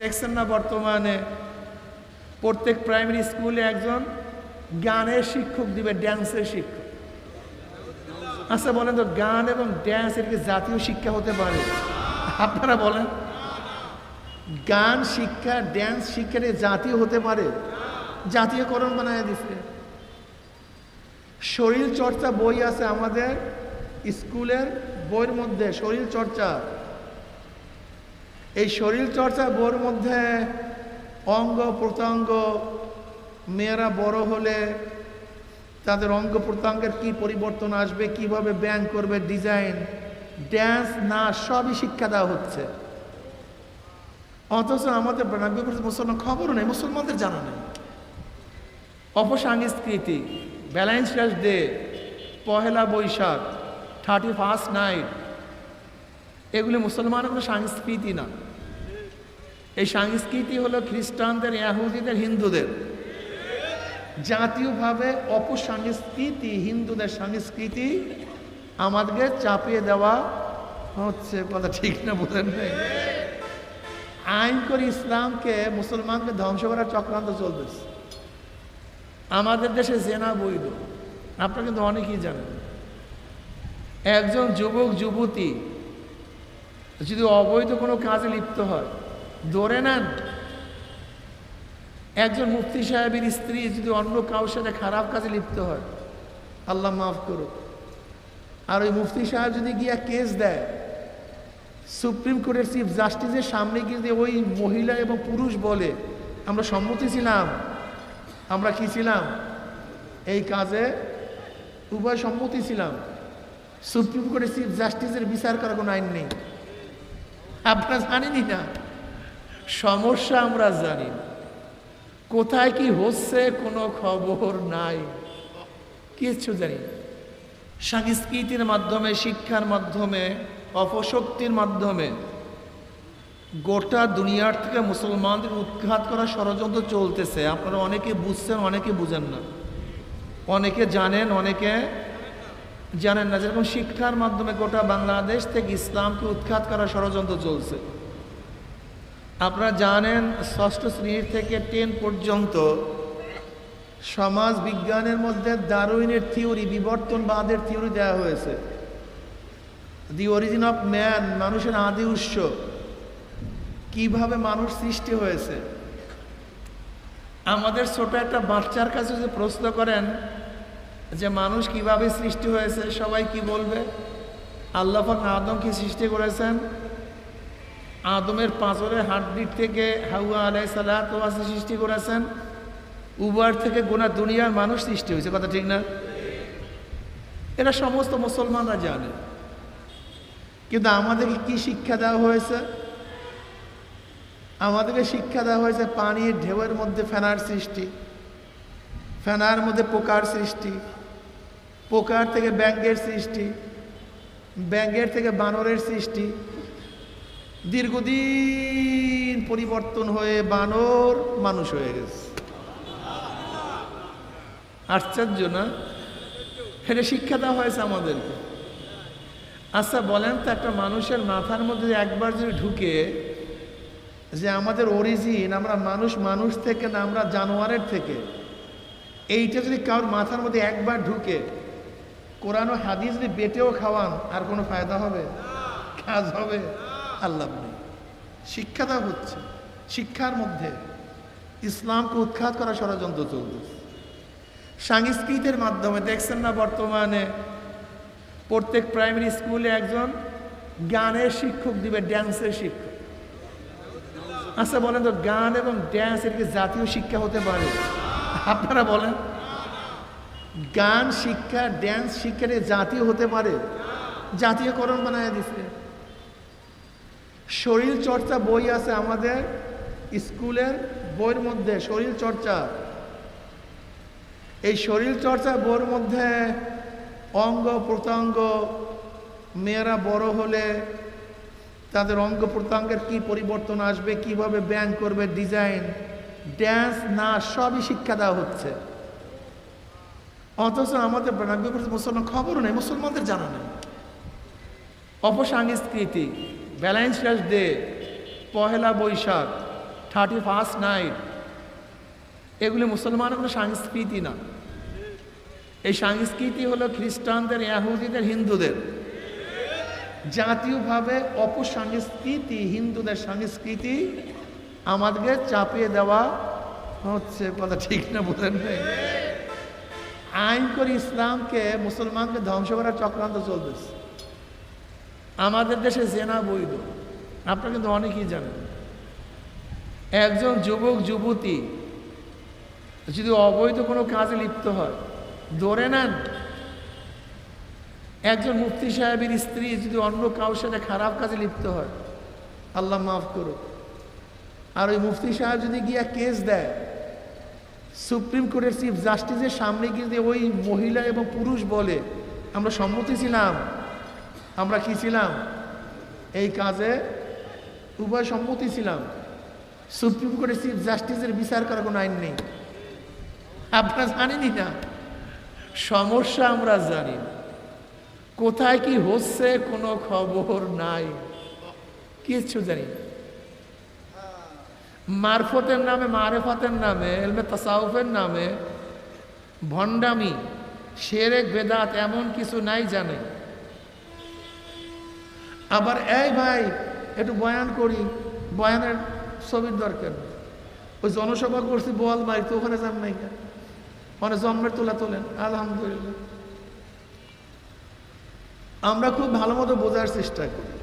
দেখছেন না বর্তমানে? প্রত্যেক প্রাইমারি স্কুলে একজন গানের শিক্ষক দিবে ড্যান্সের শিক্ষক। আচ্ছা বলেন তো, গান এবং ড্যান্স এর কি জাতীয় শিক্ষা হতে পারে? আপনারা বলেন। গান শিক্ষা ড্যান্স শিক্ষা জাতীয় হতে পারে? জাতীয়করণ বানায় দিচ্ছে শরীর চর্চা বই আছে আমাদের স্কুলের বইয়ের মধ্যে শরীর চর্চা এই শরীর চর্চা বইয়ের মধ্যে অঙ্গ প্রত্যঙ্গ, মেয়েরা বড় হলে তাদের অঙ্গ প্রত্যঙ্গের কী পরিবর্তন আসবে, কীভাবে ব্যায়াম করবে, ডিজাইন, ড্যান্স, নাচ, সবই শিক্ষা দেওয়া হচ্ছে। অথচ আমাদের মুসলমান খবরও নেই, মুসলমানদের জানা নেই। অপসংস্কৃতি valentine's day Pohela Boishakh thirty first night এগুলি মুসলমানের কোনো সংস্কৃতি না। এই সংস্কৃতি হলো খ্রিস্টানদের, ইয়াহুদিদের, হিন্দুদের। জাতীয়ভাবে অপসংস্কৃতি, হিন্দুদের সংস্কৃতি আমাদেরকে চাপিয়ে দেওয়া হচ্ছে, কথা ঠিক না নাই। আইন করে ইসলামকে মুসলমানকে ধ্বংস করার চক্রান্ত চলতেছে। আমাদের দেশে জেনা বৈধ। আপনারা কিন্তু অনেকেই জানেন। একজন যুবক, যুবতী যদি অবৈধ কোনো কাজে লিপ্ত হয়, ধরে নেন একজন মুফতি সাহেবের স্ত্রী যদি অন্য কারোর সাথে খারাপ কাজে লিপ্ত হয়, আল্লাহ মাফ করুক। আর ওই মুফতি সাহেব যদি গিয়া কেস দেয়, সুপ্রিম কোর্টের চিফ জাস্টিসের সামনে গিয়ে ওই মহিলা এবং পুরুষ বলে, আমরা সম্মতি ছিলাম, আমরা কি ছিলাম? এই কাজে উভয় সম্মতি ছিলাম। সুপ্রিম কোর্টের চিফ জাস্টিসের বিচার করার কোনো আইন নেই। আপনারা জানেনই না সমস্যা আমরা জানি। কোথায় কি হচ্ছে কোনো খবর নাই কিছু জানি। সংস্কৃতির মাধ্যমে, শিক্ষার মাধ্যমে, অপশক্তির মাধ্যমে গোটা দুনিয়ার থেকে মুসলমানদের উৎখাত করা ষড়যন্ত্র চলতেছে আপনারা অনেকে বুঝছেন, অনেকে বুঝেন না অনেকে জানেন, অনেকে জানেন না যেরকম শিক্ষার মাধ্যমে গোটা বাংলাদেশ থেকে ইসলামকে উৎখাত করার ষড়যন্ত্র চলছে। আপনারা জানেন ষষ্ঠ শ্রেণির থেকে টেন পর্যন্ত সমাজ বিজ্ঞানের মধ্যে দারুইনের থিওরি, বিবর্তনবাদের থিওরি দেওয়া হয়েছে। দি অরিজিন অফ ম্যান, মানুষের আদি উৎস। কীভাবে মানুষ সৃষ্টি হয়েছে? আমাদের ছোট একটা বাচ্চার কাছে যদি প্রশ্ন করেন যে মানুষ কীভাবে সৃষ্টি হয়েছে, সবাই কি বলবে? আল্লাহ আদমকে সৃষ্টি করেছেন। আদমের পাঁচরের হাড্ডির থেকে হাউয়া আলাই সালাতাসে সৃষ্টি করেছেন। উবার থেকে গোনা দুনিয়ার মানুষ সৃষ্টি হয়েছে, কথা ঠিক না? এরা সমস্ত মুসলমানরা জানে। কিন্তু আমাদেরকে কি শিক্ষা দেওয়া হয়েছে? আমাদেরকে শিক্ষা দেওয়া হয়েছে পানির ঢেউয়ের মধ্যে ফেনার সৃষ্টি, ফেনার মধ্যে পোকার সৃষ্টি পোকার থেকে ব্যাঙ্গের সৃষ্টি, ব্যাঙ্গের থেকে বানরের সৃষ্টি, দীর্ঘদিন পরিবর্তন হয়ে বানর মানুষ হয়ে গেছে। আশ্চর্য না? এটা শিক্ষা দেওয়া হয়েছে আমাদেরকে। আচ্ছা বলেন তো একটা মানুষের মাথার মধ্যে একবার যদি ঢুকে যে আমাদের অরিজিন আমরা মানুষ মানুষ থেকে না, আমরা জানোয়ারের থেকে, এইটা যদি কারোর মাথার মধ্যে একবার ঢুকে কোরআন ও হাদিস যদি বেটেও খাওয়ান, আর কোনো ফায়দা হবে? কাজ হবে? আল্লাহ নেই শিক্ষা দেওয়া হচ্ছে। শিক্ষার মধ্যে ইসলামকে উৎখাত করা ষড়যন্ত্র চলতেছে। সংস্কৃতের মাধ্যমে, দেখছেন না বর্তমানে? প্রত্যেক প্রাইমারি স্কুলে একজন গানের শিক্ষক দিবে ড্যান্সের শিক্ষক। আচ্ছা বলেন তো, গান এবং ড্যান্স এর জাতীয় শিক্ষা হতে পারে? আপনারা বলেন। গান শিক্ষা ড্যান্স শিক্ষার জাতীয় হতে পারে। জাতীয়করণ বানায় দিচ্ছে শরীর চর্চা বই আছে আমাদের স্কুলের বইয়ের মধ্যে, শরীর চর্চা। এই শরীর চর্চা বইয়ের মধ্যে অঙ্গ, প্রত্যঙ্গ, মেয়েরা বড় হলে তাদের অঙ্গ, প্রত্যঙ্গের কি পরিবর্তন আসবে, কীভাবে ব্যায়াম করবে, ডিজাইন ড্যান্স নাচ, সবই শিক্ষা দেওয়া হচ্ছে। অথচ আমাদের ব্রাহ্মণ মুসলমান খবরও নেই, মুসলমানদের জানা নেই। অপসংস্কৃতি valentine's day, Pohela Boishakh, thirty first night, এগুলি মুসলমানের কোনো সংস্কৃতি না। এই সংস্কৃতি হলো খ্রিস্টানদের ইয়াহুদিদের হিন্দুদের। জাতীয়ভাবে অপসংস্কৃতি, হিন্দুদের সংস্কৃতি আমাদেরকে চাপিয়ে দেওয়া হচ্ছে, কথা ঠিক না বলেন? আইন করে ইসলামকে মুসলমানকে ধ্বংস করার চক্রান্ত চলতেছে। আমাদের দেশে জেনা বৈধ। আপনারা কিন্তু অনেকেই জানেন। একজন যুবক, যুবতী যদি অবৈধ কোনো কাজে লিপ্ত হয়, ধরে নেন একজন মুফতি সাহেবের স্ত্রী যদি অন্য কারোর সাথে খারাপ কাজে লিপ্ত হয়, আল্লাহ মাফ করুক। আর ওই মুফতি সাহেব যদি গিয়া কেস দেয় সুপ্রিম কোর্টের চিফ জাস্টিসের সামনে গিয়ে ওই মহিলা এবং পুরুষ বলে, আমরা সম্মতি ছিলাম। আমরা কি ছিলাম? এই কাজে উভয় সম্মতি ছিলাম। সুপ্রিম কোর্টের চিফ জাস্টিসের বিচার করার কোনো আইন নেই। আপনারা জানেনই না। সমস্যা আমরা জানি। কোথায় কি হচ্ছে কোনো খবর নাই। কিচ্ছু জানি না। মারফতের নামে, মারেফাতের নামে, এলমে তাসাউফের নামে, ভণ্ডামি, শেরেক, বেদাত এমন কিছু নাই জানে। আবার এই ভাই, একটু বয়ান করি, বয়ানের ছবির দরকার ওই জনসভা করছি বল ভাই তো ওখানে যান নাই মানে জন্মের তোলা তোলেন, আলহামদুলিল্লাহ। আমরা খুব ভালো মতো বোঝার চেষ্টা করি।